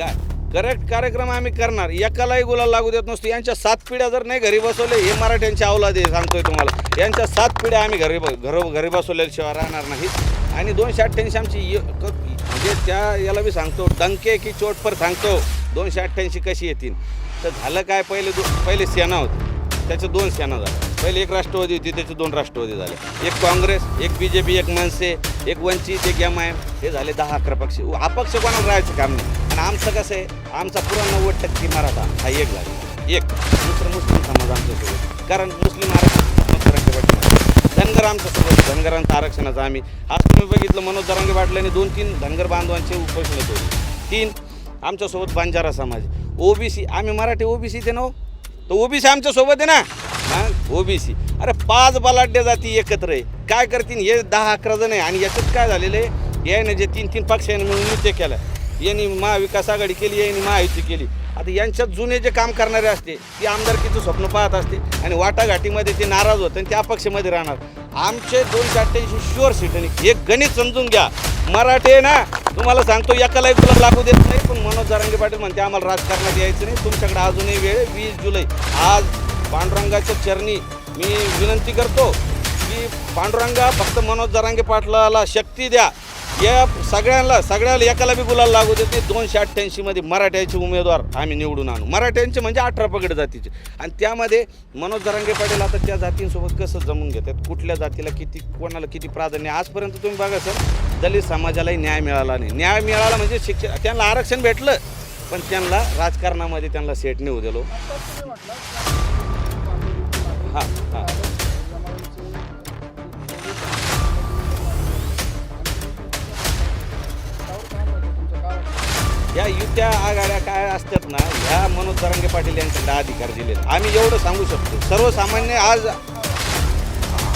काय करेक्ट कार्यक्रम आम्ही करणार. एकालाही गुलाल लागू देत नसतो. यांच्या सात पिढ्या जर नाही घरी बसवले हे मराठ्यांची अवलाद आहे सांगतोय तुम्हाला. यांच्या सात पिढ्या आम्ही घरी ब- घर घरी बसवल्याशिवाय राहणार नाही आणि दोनशे अठ्ठ्याऐंशी आमची म्हणजे त्या याला मी सांगतो डंके की चोटपर सांगतो. दोनशे अठ्ठ्याऐंशी कशी येतील? तर झालं काय? पहिले दो पहिले सेना होती. त्याचं दोन सेना झाल्या पहिले एक राष्ट्रवादी होती त्याचे दोन राष्ट्रवादी झाले. एक काँग्रेस एक बी जे पी एक मनसे एक वंचित एक एम आय एम. हे झाले दहा अकरा पक्ष. अपक्ष कोणाला राहायचं काम नाही. आमचं कसं आहे आमचा पुरा नव्वद टक्के मराठा हा एक झाला. एक. दुसरं मुस्लिम समाज आमच्यासोबत कारण मुस्लिम आरक्षण धनगर आमच्यासोबत धनगरांचं आरक्षणाचं आम्ही आज तुम्ही बघितलं मनोज दरांगे वाटल्याने दोन तीन धनगर बांधवांचे उपोषण होते. तीन आमच्यासोबत बंजारा समाज. ओबीसी आम्ही मराठी ओबीसी ते नव हो? तर ओबीसी आमच्यासोबत आहे ना? हां? ओबीसी. अरे पाच बलाढ्य जाती एकत्र आहे. काय करतील? हे दहा अकरा जण आहे. आणि याच्यात काय झालेलं आहे? याने जे तीन तीन पक्षाने मिळून नृत्य केलं यांनी महाविकास आघाडी केली यांनी महायुती केली. आता यांच्यात जुने जे काम करणारे असते ती आमदारकीचं स्वप्न पाहत असते आणि वाटाघाटीमध्ये ते नाराज होत आणि त्या पक्षामध्ये राहणार. आमचे दोनशे अठ्ठ्याऐंशी शुअर सीट आणि हे गणित समजून घ्या. मराठे आहे ना तुम्हाला सांगतो एकालाही तुला लागू देत नाही पण मनोज जारांगे पाटील म्हणते आम्हाला राजकारणात यायचं नाही तुमच्याकडे अजूनही वेळ वीस जुलै. आज पांडुरंगाच्या चरणी मी विनंती करतो की पांडुरंगा फक्त मनोज जरांगे पाटलाला शक्ती द्या. या सगळ्यांना सगळ्याला एकाला बी गुलाल लागू देत नाही. दोनशे अठ्ठ्याऐंशीमध्ये मराठ्याचे उमेदवार आम्ही निवडून आणू. मराठ्यांचे म्हणजे अठरा पगड जातीचे. आणि त्यामध्ये मनोज जरांगे पाटील आता त्या जातींसोबत कसं जमून घेतात? कुठल्या जातीला किती कोणाला किती प्राधान्य आजपर्यंत तुम्ही बघा सर दलित समाजालाही न्याय मिळाला नाही. न्याय मिळाला म्हणजे शिक्षण त्यांना आरक्षण भेटलं पण त्यांना राजकारणामध्ये त्यांना सेट नाही होऊ दिलो. हां हां. त्या आघाड्या काय असतात ना ह्या मनोज तरंगे पाटील यांच्याकडे अधिकार दिले आम्ही एवढं सांगू शकतो. सर्वसामान्य आज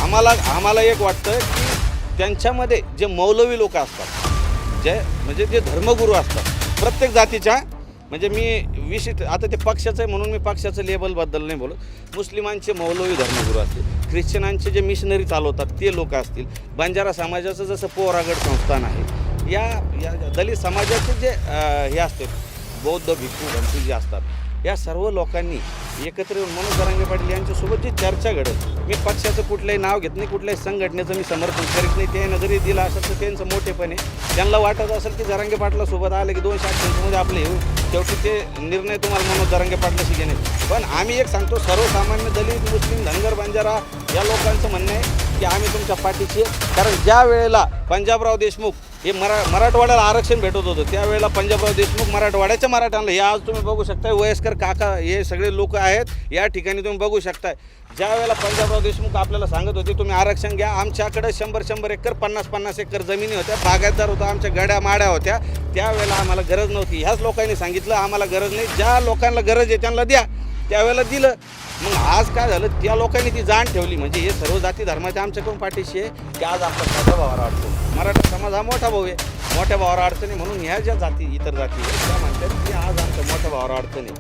आम्हाला आम्हाला एक वाटतं की त्यांच्यामध्ये जे मौलवी लोक असतात जे म्हणजे जे धर्मगुरू असतात प्रत्येक जातीच्या म्हणजे मी विशिष्ट आता ते पक्षाचं आहे म्हणून मी पक्षाचं लेबलबद्दल नाही बोलत. मुस्लिमांचे मौलवी धर्मगुरू असतील ख्रिश्चनांचे जे मिशनरी चालवतात ते लोक असतील. बंजारा समाजाचं जसं पोरागड संस्थान आहे या या दलित समाजाचे जे हे असते बौद्ध भिक्खू भंतू जे असतात या सर्व लोकांनी एकत्र येऊन मनोज दरांगे पाटील यांच्यासोबत जी चर्चा घडत मी पक्षाचं कुठलंही नाव घेत नाही कुठल्याही संघटनेचं मी समर्थन करीत नाही ते जरी दिलं असेल तर त्यांचं मोठेपणे. त्यांना वाटत असेल की जरांगे पाटलासोबत आलं की दोनशे अठ्ठ्याऐंशीमध्ये आपलं येऊ शेवटी ते निर्णय तुम्हाला मनोज दरांगे पाटलाशी घेणे. पण आम्ही एक सांगतो सर्वसामान्य दलित मुस्लिम धनगर बंजारा या लोकांचं म्हणणं आहे की आम्ही तुमच्या पाठीशी आहे. कारण ज्या वेळेला पंजाबराव देशमुख हे मरा मराठवाड्याला आरक्षण भेटत होतं त्यावेळेला पंजाबराव देशमुख मराठवाड्याच्या मराठ्यांना हे आज तुम्ही बघू शकताय वयस्कर काका हे सगळे लोक आहेत या ठिकाणी तुम्ही बघू शकताय. ज्या वेळेला पंजाबराव देशमुख आपल्याला सांगत होते तुम्ही आरक्षण घ्या आमच्याकडे शंभर शंभर एकर पन्नास पन्नास एकर जमिनी होत्या बागायतदार होता आमच्या गड्या माड्या होत्या त्यावेळेला आम्हाला गरज नव्हती. ह्याच लोकांनी सांगितलं आम्हाला गरज नाही. ज्या लोकांना गरज आहे त्यांना द्या. त्यावेळेला दिलं. मग आज काय झालं? त्या लोकांनी ती जाण ठेवली. म्हणजे हे सर्व जाती धर्माच्या आमच्याकडून पाठीशी आहे. की आज आपला मोठ्या भावाला अडचण. मराठा समाज हा मोठा भाऊ आहे. मोठ्या भावाला अडचणी म्हणून ह्या ज्या जाती इतर जाती आहेत त्या म्हणतात की आज आमच्या मोठ्या भावाला अडचण आहे.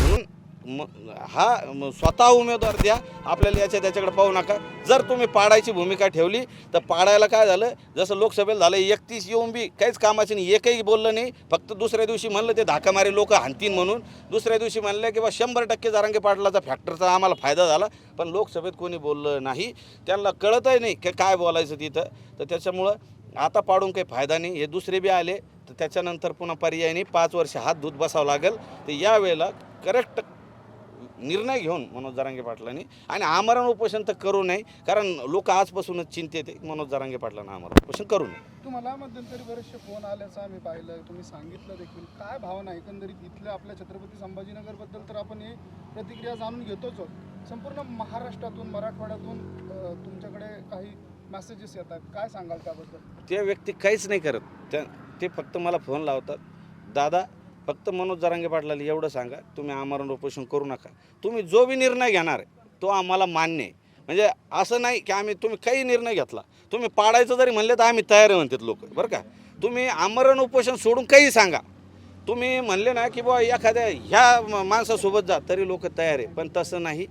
म्हणून म हा म स्वतः उमेदवार द्या. आपल्याला याच्या त्याच्याकडे पाहू नका. जर तुम्ही पाडायची भूमिका ठेवली तर पाडायला काय झालं? जसं लोकसभेला झालं एकतीस येऊन बी काहीच कामाचे नाही एकही बोललं नाही. फक्त दुसऱ्या दिवशी म्हणलं ते धाकामारी लोक हाणतीन म्हणून. दुसऱ्या दिवशी म्हणलं की बा शंभर टक्के जारांगे पाटलाचा फॅक्टरचा आम्हाला फायदा झाला. पण लोकसभेत कोणी बोललं नाही. त्यांना कळतही नाही की काय बोलायचं तिथं. तर त्याच्यामुळं आता पाडून काही फायदा नाही. हे दुसरे बी आले तर त्याच्यानंतर पुन्हा पर्याय नाही. पाच वर्ष हात धूत बसावं लागेल. तर यावेळेला करेक्ट निर्णय घेऊन मनोज जरांगे पाटलांनी. आणि आमरण उपोषण तर करू नये कारण लोक आजपासूनच चिंतेत आहे मनोज जरांगे पाटलांना आमरण उपोषण करू नये. तुम्हाला मध्यंतरी बरेचसे फोन आल्याचं आम्ही पाहिलं तुम्ही सांगितलं देखील. काय भावना? एकंदरीत इथल्या आपल्या छत्रपती संभाजीनगरबद्दल तर आपण हे प्रतिक्रिया जाणून घेतोच आहोत. संपूर्ण महाराष्ट्रातून मराठवाड्यातून तुमच्याकडे काही मेसेजेस येतात. काय सांगाल त्याबद्दल? ते व्यक्ती काहीच नाही करत. त्या ते फक्त मला फोन लावतात. दादा फक्त मनोज जरांगे पाटलाला एवढं सांगा तुम्ही आमरण उपोषण करू नका. तुम्ही जो बी निर्णय घेणार तो आम्हाला मान्य आहे. म्हणजे असं नाही की आम्ही तुम्ही काही निर्णय घेतला. तुम्ही पाडायचं जरी म्हणले तर आम्ही तयार म्हणतात लोक बरं का? तुम्ही आमरण उपोषण सोडून काही सांगा. तुम्ही म्हणले ना की बुवा एखाद्या ह्या माणसासोबत जा तरी लोक तयार आहे. पण तसं नाही.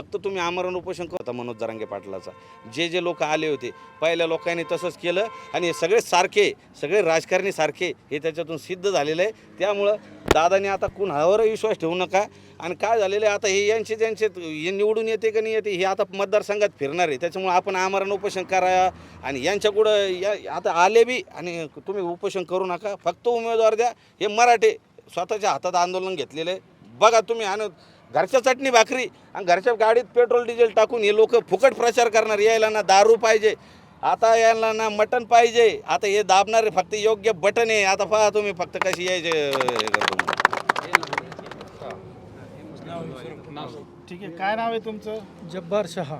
फक्त तुम्ही आमरण उपोषण करता मनोज जरांगे पाटलाचा. जे जे लोक आले होते पहिल्या लोकांनी तसंच केलं आणि हे सगळे सारखे सगळे राजकारणी सारखे हे त्याच्यातून सिद्ध झालेलं आहे. त्यामुळं दादाने आता कुणावर विश्वास ठेवू नका. आणि काय झालेलं आहे आता हे यांचे ज्यांचे हे निवडून येते का नाही येते हे आता मतदारसंघात फिरणार आहे. त्याच्यामुळे आपण आमरण उपोषण करा आणि यांच्याकडं या आता आले बी आणि तुम्ही उपोषण करू नका. फक्त उमेदवार द्या. हे मराठे स्वतःच्या हातात आंदोलन घेतलेलं आहे. बघा तुम्ही आणि घरच्या चटणी भाकरी आणि घरच्या गाडीत पेट्रोल डिझेल टाकून हे लोक फुकट प्रचार करणार. यायला ना दारू पाहिजे. आता यायला ना मटण पाहिजे. आता हे दाबणारे फक्त योग्य बटन आहे. आता पहा तुम्ही फक्त कशी यायचे करतो ठीक आहे काय नाव आहे तुमचं? जब्बार शहा.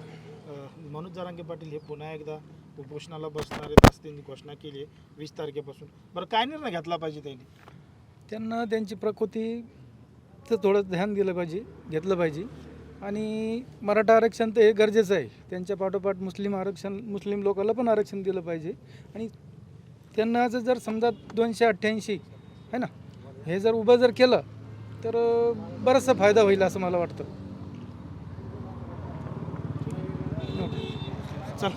मनोज जरांगे पाटील हे पुन्हा एकदा उपोषणाला बसणार आहेत असं त्यांनी घोषणा केली आहे वीस तारखेपासून. बरं काय निर्णय घेतला पाहिजे त्यांनी? त्यांना त्यांची प्रकृतीचं थोडं ध्यान दिलं पाहिजे घेतलं पाहिजे. आणि मराठा आरक्षण तर हे गरजेचं आहे. त्यांच्या पाठोपाठ मुस्लिम आरक्षण मुस्लिम लोकांना पण आरक्षण दिलं पाहिजे. आणि त्यांना जर जर समजा दोनशे अठ्ठ्याऐंशी आहे ना हे जर उभं जर केलं तर बराचसा फायदा होईल असं मला वाटतं. चल.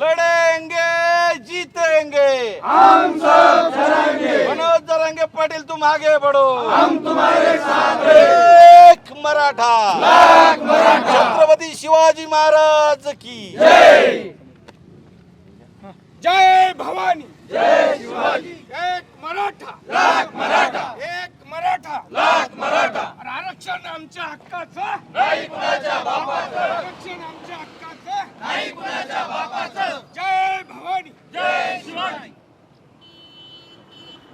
लढेंगे जीतेंगे. हम सब मनोज जरांगे पाटील तुम आगे बढ़ो हम तुम्हारे साथ एक मराठा. छत्रपती शिवाजी महाराज की. जय. भवानी. जय शिवाजी. एक मराठा. लाख मराठा. एक मराठा. लाख मराठा. आरक्षण आमच्या हक्काचं